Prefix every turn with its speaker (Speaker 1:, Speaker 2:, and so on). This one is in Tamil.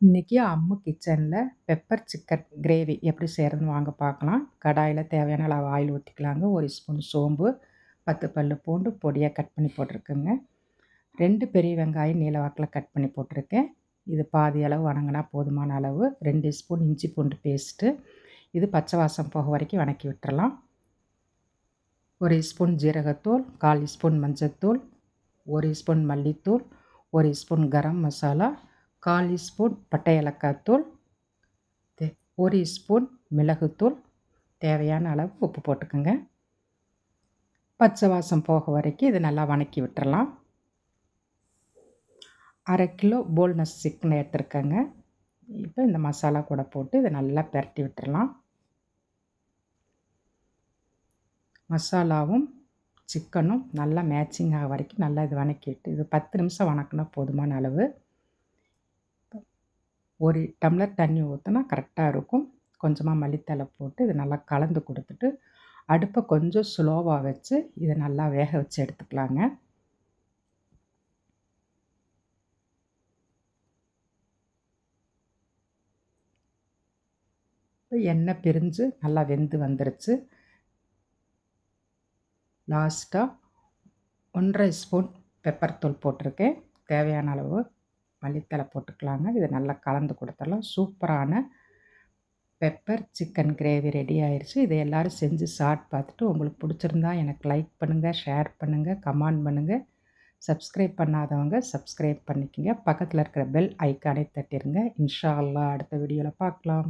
Speaker 1: இன்றைக்கி அம்மு கிச்சனில் பெப்பர் சிக்கன் கிரேவி எப்படி செய்கிறதுன்னு வாங்க பார்க்கலாம். கடாயில் தேவையான அளவு ஆயில் ஊற்றிக்கலாங்க ஒரு ஸ்பூன் சோம்பு பத்து பல் பூண்டு பொடியாக கட் பண்ணி போட்டிருக்குங்க. ரெண்டு பெரிய வெங்காயம் நீல வாக்கில் கட் பண்ணி போட்டிருக்கேன். இது பாதி அளவு வணங்கினா போதுமான அளவு. ரெண்டு ஸ்பூன் இஞ்சி பூண்டு பேஸ்ட்டு இது பச்சை வாசம் போக வரைக்கும் வணக்கி விட்டுறலாம். ஒரு ஸ்பூன் ஜீரகத்தூள் கால் ஸ்பூன் மஞ்சத்தூள் ஒரு ஸ்பூன் மல்லித்தூள் ஒரு ஸ்பூன் கரம் மசாலா கால் ஸ்பூன் பட்டை ஏலக்காய் தூள் ஒரு ஸ்பூன் மிளகுத்தூள் தேவையான அளவு உப்பு போட்டுக்கோங்க. பச்சை வாசம் போக வரைக்கும் இதை நல்லா வணக்கி விட்டுறலாம். அரை கிலோ போல்னஸ் சிக்கன் எடுத்துருக்கேங்க. இப்போ இந்த மசாலா கூட போட்டு இதை நல்லா பெரட்டி விட்டுறலாம். மசாலாவும் சிக்கனும் நல்லா மேட்சிங் ஆக வரைக்கும் நல்லா இது வணக்கிட்டு இது பத்து நிமிஷம் வணக்கினா போதுமான அளவு. ஒரு டம்ளர் தண்ணி ஊற்றினா கரெக்டாக இருக்கும். கொஞ்சமாக மல்லித்தலை போட்டு இதை நல்லா கலந்து கொடுத்துட்டு அடுப்பை கொஞ்சம் ஸ்லோவாக வச்சு இதை நல்லா வேக வச்சு எடுத்துக்கலாங்க. இப்போ எண்ணெய் பிரிஞ்சு நல்லா வெந்து வந்துருச்சு. லாஸ்ட்டாக ஒன்றரை ஸ்பூன் பெப்பர் தூள் போட்டிருக்கேன். தேவையான அளவு மல்லித்தலை போட்டுக்கலாங்க. இதை நல்லா கலந்து கொடுத்துடலாம். சூப்பரான பெப்பர் சிக்கன் கிரேவி ரெடி ஆயிடுச்சு இதை எல்லோரும் செஞ்சு சாப்பிட்டு பார்த்துட்டு உங்களுக்கு பிடிச்சிருந்தா எனக்கு லைக் பண்ணுங்கள் ஷேர் பண்ணுங்கள் கமெண்ட் பண்ணுங்கள் சப்ஸ்கிரைப் பண்ணாதவங்க சப்ஸ்கிரைப் பண்ணிக்கோங்க. பக்கத்தில் இருக்கிற பெல் ஐக்கானே தட்டிடுங்க இன்ஷா அல்லா அடுத்த வீடியோவில் பார்க்கலாம்.